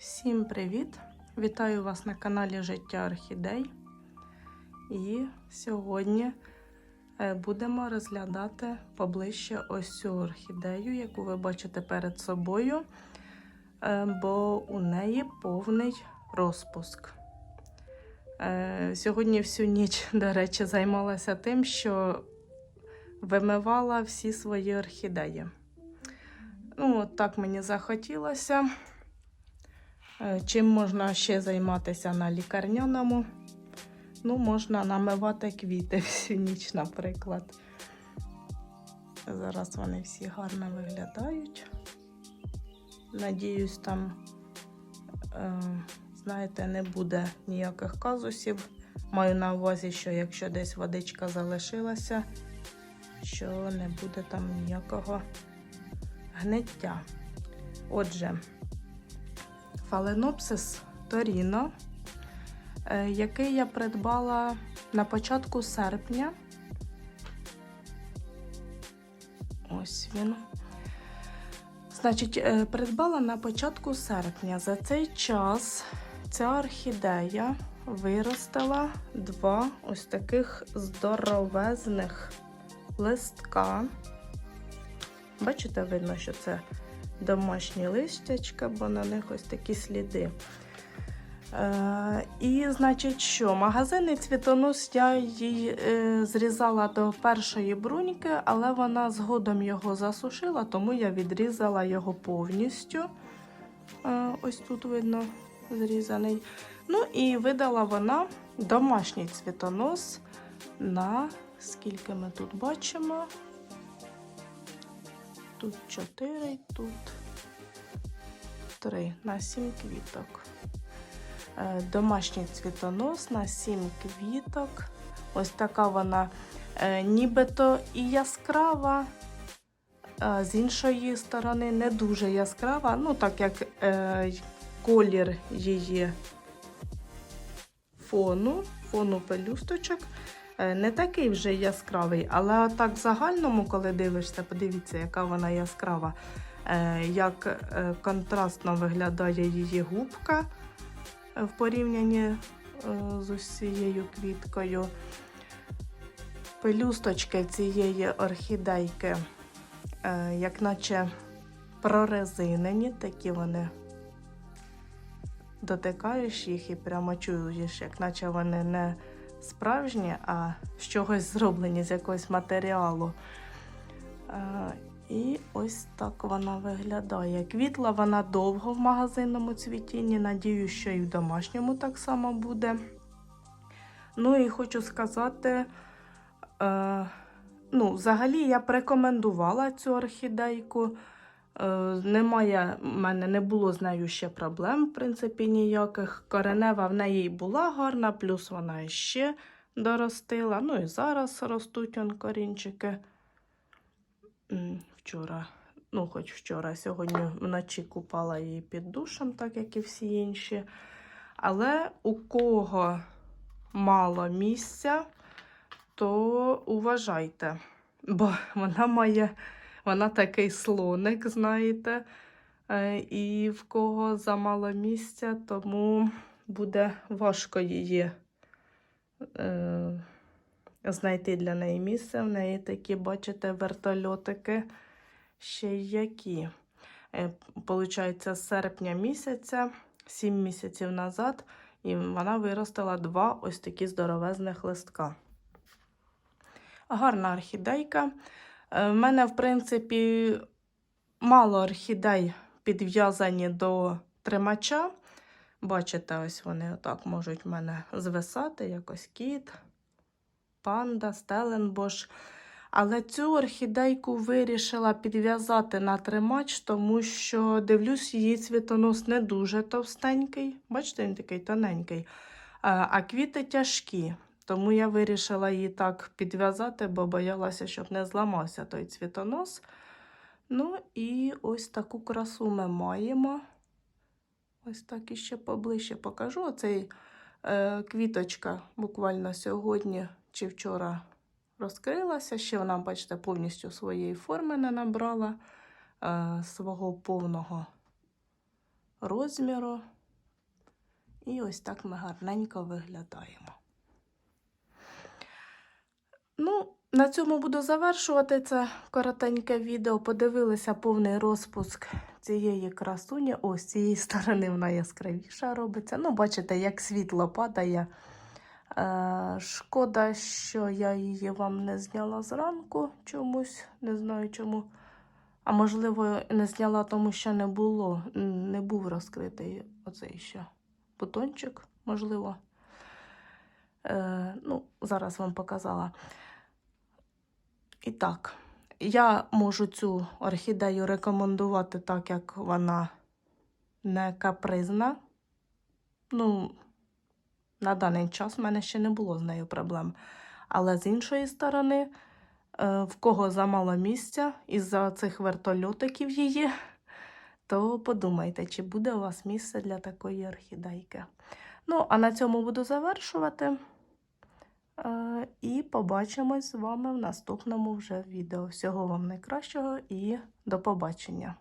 Всім привіт! Вітаю вас на каналі Життя Орхідей. І сьогодні е, будемо розглядати поближче ось цю орхідею, яку ви бачите перед собою, е, бо у неї повний розпуск. Е, Сьогодні всю ніч, до речі, займалася тим, що вимивала всі свої орхідеї. Ну, от так мені захотілося. Е, Чим можна ще займатися на лікарняному? Ну, можна намивати квіти всю ніч, наприклад. Зараз вони всі гарно виглядають. Надіюсь, там, е, знаєте, не буде ніяких казусів. Маю на увазі, що якщо десь водичка залишилася, що не буде там ніякого гниття. Отже, фаленопсис Торіно, е, який я придбала на початку серпня. Ось він. Значить, е, придбала на початку серпня. За цей час ця орхідея виростила два ось таких здоровезних листка. Бачите, видно, що це домашні листячка, бо на них ось такі сліди. Е, і, значить, що? Магазинний цвітонос я її е, зрізала до першої бруньки, але вона згодом його засушила, тому я відрізала його повністю. Е, ось тут видно зрізаний. Ну і видала вона домашній цвітонос на скільки ми тут бачимо. Тут 4, тут 3 на 7 квіток. Е, Домашній цвітонос на 7 квіток. Ось така вона е, нібито і яскрава, з іншої сторони не дуже яскрава. Ну, так як е, колір її фону, фону пелюсточок. Е, Не такий вже яскравий, але так в загальному, коли дивишся, подивіться, яка вона яскрава, Е, як е, контрастно виглядає її губка в порівнянні з усією квіткою. Пелюсточки цієї орхідейки, як наче прорезинені, такі вони дотикаєш їх і прямо чуєш, як наче вони не справжні, а з чогось зроблені, з якогось матеріалу. Е, І ось так вона виглядає. Квітла вона довго в магазинному цвітінні. Надію, що і в домашньому так само буде. Ну і хочу сказати, е, ну, взагалі я б рекомендувала цю орхідейку. Е, Немає, в мене не було з нею ще проблем, в принципі, ніяких. Коренева в неї була гарна, плюс вона ще доростила. Ну і зараз ростуть он корінчики. Вчора, ну, хоч вчора, сьогодні вночі купала її під душем, так як і всі інші. Але у кого мало місця, то уважайте, бо вона має. Вона такий слоник, знаєте, Е, і в кого замало місця, тому буде важко її е, знайти для неї місце. В неї такі, бачите, вертольотики ще які. Е, Получається, з серпня місяця, 7 місяців назад, і вона виростила два ось такі здоровезних листка. Гарна орхідейка. Е, В мене, в принципі, мало орхідей підв'язані до тримача. Бачите, ось вони отак можуть в мене звисати, якось кіт, панда, стеленбош. Але цю орхідейку вирішила підв'язати на тримач, тому що дивлюсь, її цвітонос не дуже товстенький. Бачите, він такий тоненький. А а квіти тяжкі. Тому я вирішила її так підв'язати, бо боялася, щоб не зламався той цвітонос. Ну і ось таку красу ми маємо. Ось так іще поближче покажу. Оцей е, квіточка буквально сьогодні чи вчора розкрилася. Ще вона, бачите, повністю своєї форми не набрала е, свого повного розміру. І ось так ми гарненько виглядаємо. Ну, на цьому буду завершувати це коротеньке відео. Подивилися повний розпуск цієї красуні. Ось з цієї сторони вона яскравіша робиться. Ну, бачите, як світло падає. Е, шкода, що я її вам не зняла зранку чомусь, не знаю чому. А можливо, не зняла, тому що не було, не був розкритий оцей ще бутончик, можливо. Е, ну, зараз вам показала. І так, я можу цю орхідею рекомендувати так, як вона не капризна. Ну, на даний час в мене ще не було з нею проблем. Але з іншої сторони, е, в кого замало місця із-за цих вертольотиків її, то подумайте, чи буде у вас місце для такої орхідейки. Ну, а на цьому буду завершувати. Е, І побачимось з вами в наступному вже відео. Всього вам найкращого і до побачення!